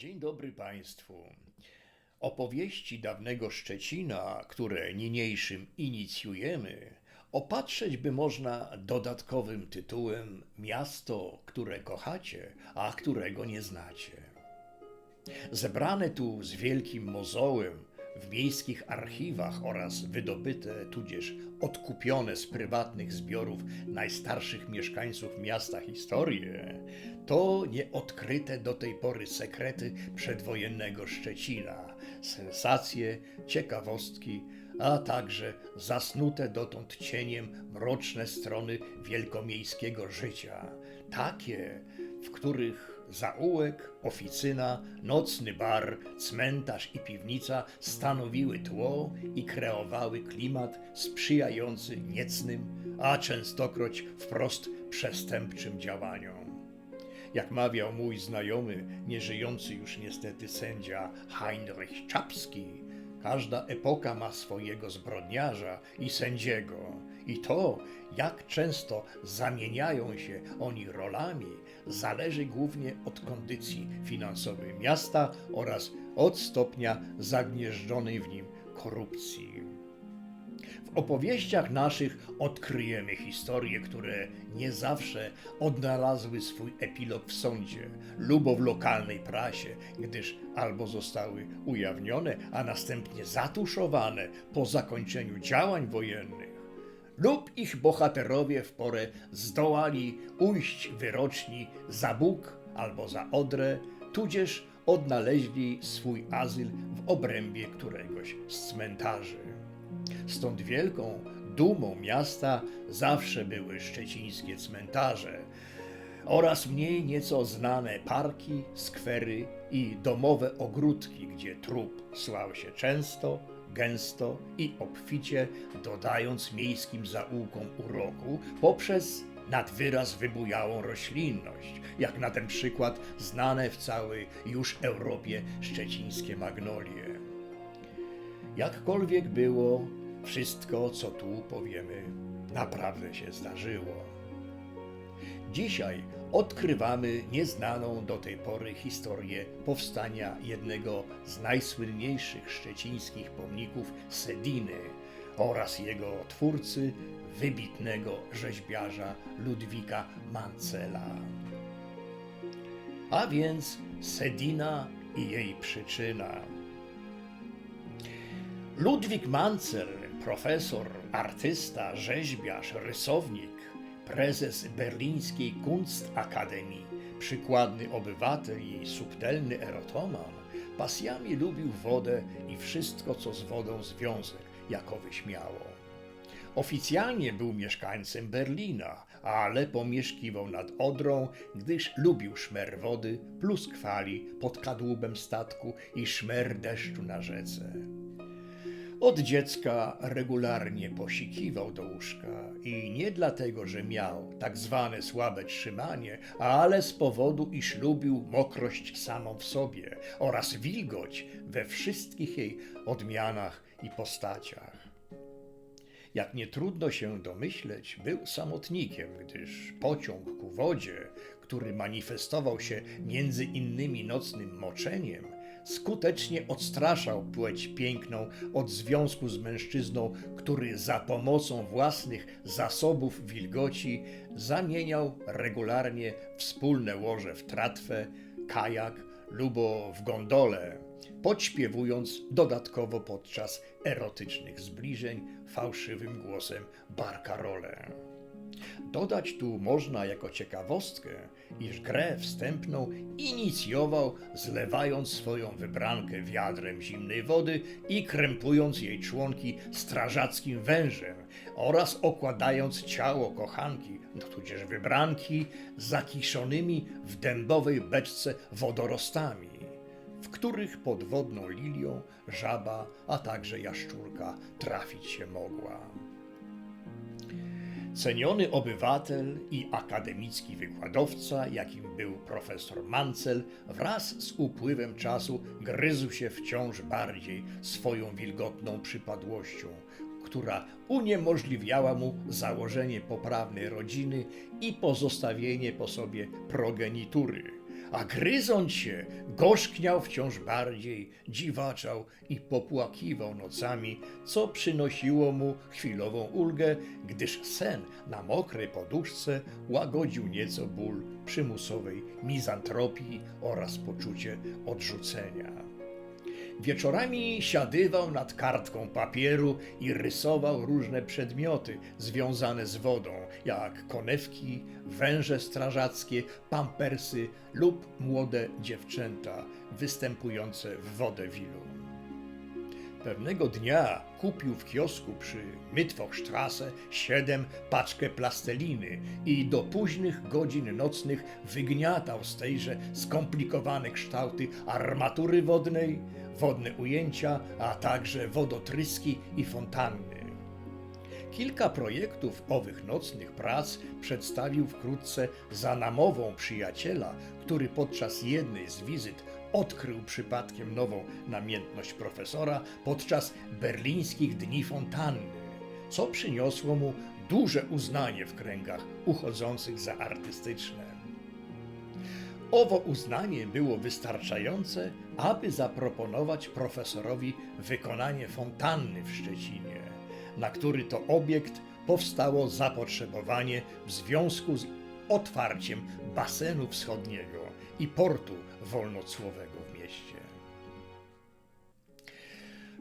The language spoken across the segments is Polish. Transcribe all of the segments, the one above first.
Dzień dobry Państwu. Opowieści dawnego Szczecina, które niniejszym inicjujemy, opatrzeć by można dodatkowym tytułem Miasto, które kochacie, a którego nie znacie. Zebrane tu z wielkim mozołem w miejskich archiwach oraz wydobyte, tudzież odkupione z prywatnych zbiorów najstarszych mieszkańców miasta historie, to nieodkryte do tej pory sekrety przedwojennego Szczecina, sensacje, ciekawostki, a także zasnute dotąd cieniem mroczne strony wielkomiejskiego życia, takie, w których zaułek, oficyna, nocny bar, cmentarz i piwnica stanowiły tło i kreowały klimat sprzyjający niecnym, a częstokroć wprost przestępczym działaniom. Jak mawiał mój znajomy, nieżyjący już niestety sędzia Heinrich Czapski, każda epoka ma swojego zbrodniarza i sędziego. I to, jak często zamieniają się oni rolami, zależy głównie od kondycji finansowej miasta oraz od stopnia zagnieżdżonej w nim korupcji. W opowieściach naszych odkryjemy historie, które nie zawsze odnalazły swój epilog w sądzie lub w lokalnej prasie, gdyż albo zostały ujawnione, a następnie zatuszowane po zakończeniu działań wojennych, lub ich bohaterowie w porę zdołali ujść wyroczni za Bóg albo za Odrę, tudzież odnaleźli swój azyl w obrębie któregoś z cmentarzy. Stąd wielką dumą miasta zawsze były szczecińskie cmentarze oraz mniej nieco znane parki, skwery i domowe ogródki, gdzie trup słał się często, gęsto i obficie, dodając miejskim zaułkom uroku poprzez nad wyraz wybujałą roślinność, jak na ten przykład znane w całej już Europie szczecińskie magnolie. Jakkolwiek było, wszystko, co tu powiemy, naprawdę się zdarzyło. Dzisiaj odkrywamy nieznaną do tej pory historię powstania jednego z najsłynniejszych szczecińskich pomników Sediny oraz jego twórcy, wybitnego rzeźbiarza Ludwika Mancela. A więc Sedina i jej przyczyna. Ludwik Mancel, profesor, artysta, rzeźbiarz, rysownik, prezes berlińskiej Kunstakademii, przykładny obywatel i subtelny erotoman, pasjami lubił wodę i wszystko, co z wodą związek jakowyś miało. Oficjalnie był mieszkańcem Berlina, ale pomieszkiwał nad Odrą, gdyż lubił szmer wody, pluskwali pod kadłubem statku i szmer deszczu na rzece. Od dziecka regularnie posikiwał do łóżka i nie dlatego, że miał tak zwane słabe trzymanie, ale z powodu, iż lubił mokrość samą w sobie oraz wilgoć we wszystkich jej odmianach i postaciach. Jak nie trudno się domyśleć, był samotnikiem, gdyż pociąg ku wodzie, który manifestował się między innymi nocnym moczeniem, skutecznie odstraszał płeć piękną od związku z mężczyzną, który za pomocą własnych zasobów wilgoci zamieniał regularnie wspólne łoże w tratwę, kajak lub w gondolę, podśpiewując dodatkowo podczas erotycznych zbliżeń fałszywym głosem barkarole. Dodać tu można jako ciekawostkę, iż grę wstępną inicjował zlewając swoją wybrankę wiadrem zimnej wody i krępując jej członki strażackim wężem oraz okładając ciało kochanki, tudzież wybranki, zakiszonymi w dębowej beczce wodorostami, w których pod wodną lilią żaba, a także jaszczurka trafić się mogła. Ceniony obywatel i akademicki wykładowca, jakim był profesor Mancel, wraz z upływem czasu gryzł się wciąż bardziej swoją wilgotną przypadłością, która uniemożliwiała mu założenie poprawnej rodziny i pozostawienie po sobie progenitury, a gryząc się, gorzkniał wciąż bardziej, dziwaczał i popłakiwał nocami, co przynosiło mu chwilową ulgę, gdyż sen na mokrej poduszce łagodził nieco ból przymusowej mizantropii oraz poczucie odrzucenia. Wieczorami siadywał nad kartką papieru i rysował różne przedmioty związane z wodą, jak konewki, węże strażackie, pampersy lub młode dziewczęta występujące w wodewilu. Pewnego dnia kupił w kiosku przy Mittwochstrasse 7 paczkę plasteliny i do późnych godzin nocnych wygniatał z tejże skomplikowane kształty armatury wodnej, wodne ujęcia, a także wodotryski i fontanny. Kilka projektów owych nocnych prac przedstawił wkrótce za namową przyjaciela, który podczas jednej z wizyt odkrył przypadkiem nową namiętność profesora podczas berlińskich Dni Fontanny, co przyniosło mu duże uznanie w kręgach uchodzących za artystyczne. Owo uznanie było wystarczające, aby zaproponować profesorowi wykonanie fontanny w Szczecinie, na który to obiekt powstało zapotrzebowanie w związku z otwarciem basenu wschodniego i portu wolnocłowego w mieście.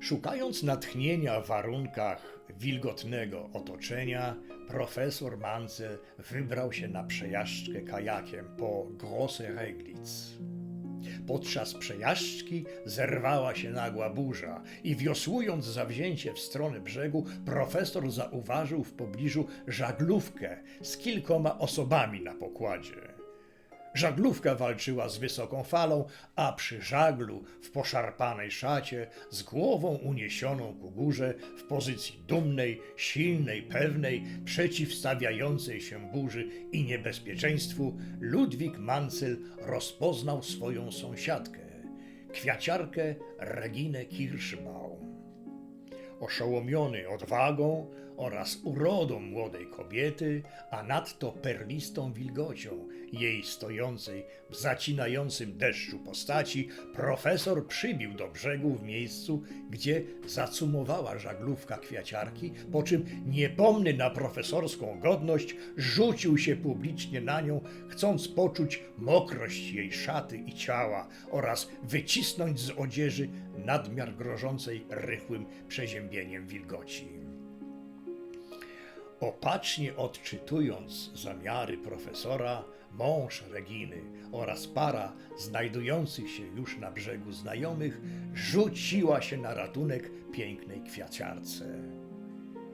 Szukając natchnienia w warunkach wilgotnego otoczenia, profesor Mance wybrał się na przejażdżkę kajakiem po Grosse Reglitz. Podczas przejażdżki zerwała się nagła burza i wiosłując zawzięcie w stronę brzegu, profesor zauważył w pobliżu żaglówkę z kilkoma osobami na pokładzie. Żaglówka walczyła z wysoką falą, a przy żaglu w poszarpanej szacie, z głową uniesioną ku górze, w pozycji dumnej, silnej, pewnej, przeciwstawiającej się burzy i niebezpieczeństwu, Ludwik Mancel rozpoznał swoją sąsiadkę, kwiaciarkę Reginę Kirschbaum. Oszołomiony odwagą oraz urodą młodej kobiety, a nadto perlistą wilgocią jej stojącej w zacinającym deszczu postaci, profesor przybił do brzegu w miejscu, gdzie zacumowała żaglówka kwiaciarki, po czym niepomny na profesorską godność rzucił się publicznie na nią, chcąc poczuć mokrość jej szaty i ciała oraz wycisnąć z odzieży nadmiar grożącej rychłym przeziębieniem wilgoci. Opatrznie odczytując zamiary profesora, mąż Reginy oraz para znajdujących się już na brzegu znajomych rzuciła się na ratunek pięknej kwiaciarce.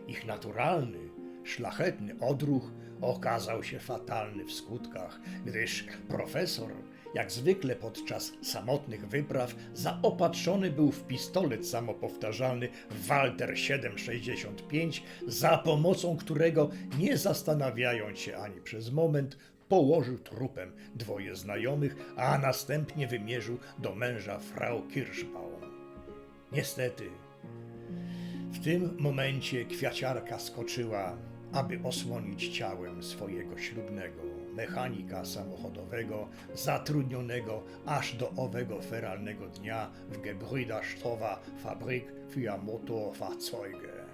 Ich naturalny, szlachetny odruch okazał się fatalny w skutkach, gdyż profesor jak zwykle podczas samotnych wypraw, zaopatrzony był w pistolet samopowtarzalny Walter 765, za pomocą którego, nie zastanawiając się ani przez moment, położył trupem dwoje znajomych, a następnie wymierzył do męża Frau Kirschbaum. Niestety, w tym momencie kwiaciarka skoczyła, aby osłonić ciałem swojego ślubnego mechanika samochodowego zatrudnionego aż do owego feralnego dnia w Gebrüderstowa Fabrik für Motorfahrzeuge.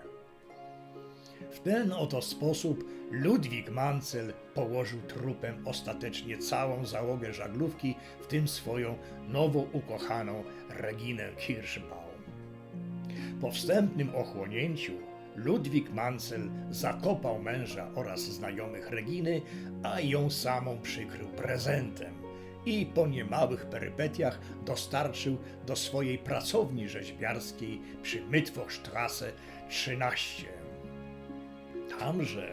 W ten oto sposób Ludwik Mancel położył trupem ostatecznie całą załogę żaglówki, w tym swoją nowo ukochaną Reginę Kirschbaum. Po wstępnym ochłonięciu Ludwik Mancel zakopał męża oraz znajomych Reginy, a ją samą przykrył prezentem i po niemałych perypetiach dostarczył do swojej pracowni rzeźbiarskiej przy Mittwochstrasse 13. Tamże,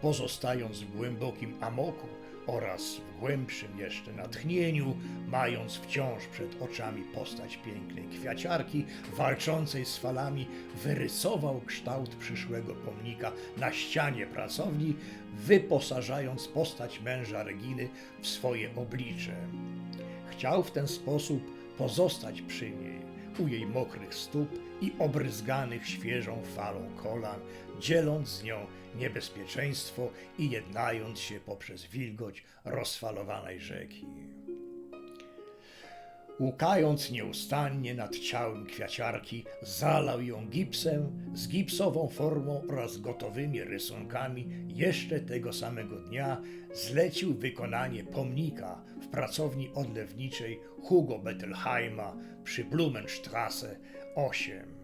pozostając w głębokim amoku, oraz w głębszym jeszcze natchnieniu, mając wciąż przed oczami postać pięknej kwiaciarki, walczącej z falami, wyrysował kształt przyszłego pomnika na ścianie pracowni, wyposażając postać męża Reginy w swoje oblicze. Chciał w ten sposób pozostać przy niej, u jej mokrych stóp i obryzganych świeżą falą kolan, dzieląc z nią niebezpieczeństwo i jednając się poprzez wilgoć rozfalowanej rzeki. Łukając nieustannie nad ciałem kwiaciarki, zalał ją gipsem z gipsową formą oraz gotowymi rysunkami. Jeszcze tego samego dnia zlecił wykonanie pomnika w pracowni odlewniczej Hugo Bettelheima przy Blumenstrasse 8.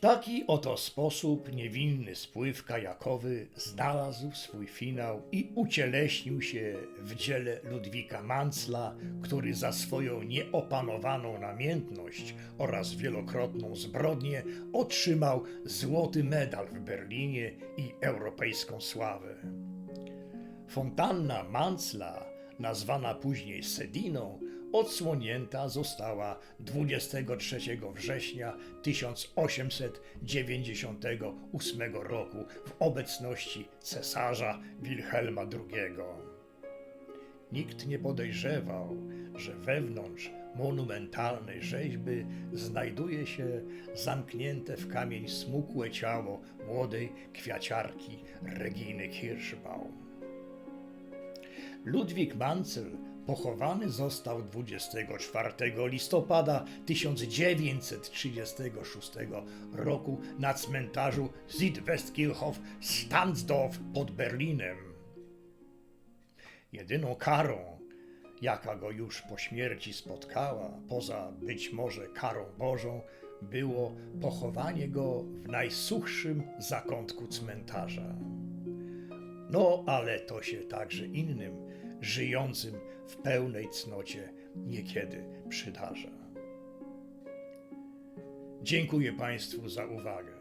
W taki oto sposób niewinny spływ kajakowy znalazł swój finał i ucieleśnił się w dziele Ludwika Mancla, który za swoją nieopanowaną namiętność oraz wielokrotną zbrodnię otrzymał złoty medal w Berlinie i europejską sławę. Fontanna Mancla, nazwana później Sediną, odsłonięta została 23 września 1898 roku w obecności cesarza Wilhelma II. Nikt nie podejrzewał, że wewnątrz monumentalnej rzeźby znajduje się zamknięte w kamień smukłe ciało młodej kwiaciarki Reginy Kirschbaum. Ludwik Mancel pochowany został 24 listopada 1936 roku na cmentarzu Südwestkirchhof Stansdorf pod Berlinem. Jedyną karą, jaka go już po śmierci spotkała, poza być może karą Bożą, było pochowanie go w najsuchszym zakątku cmentarza. No, ale to się także innym, żyjącym w pełnej cnocie, niekiedy przydarza. Dziękuję Państwu za uwagę.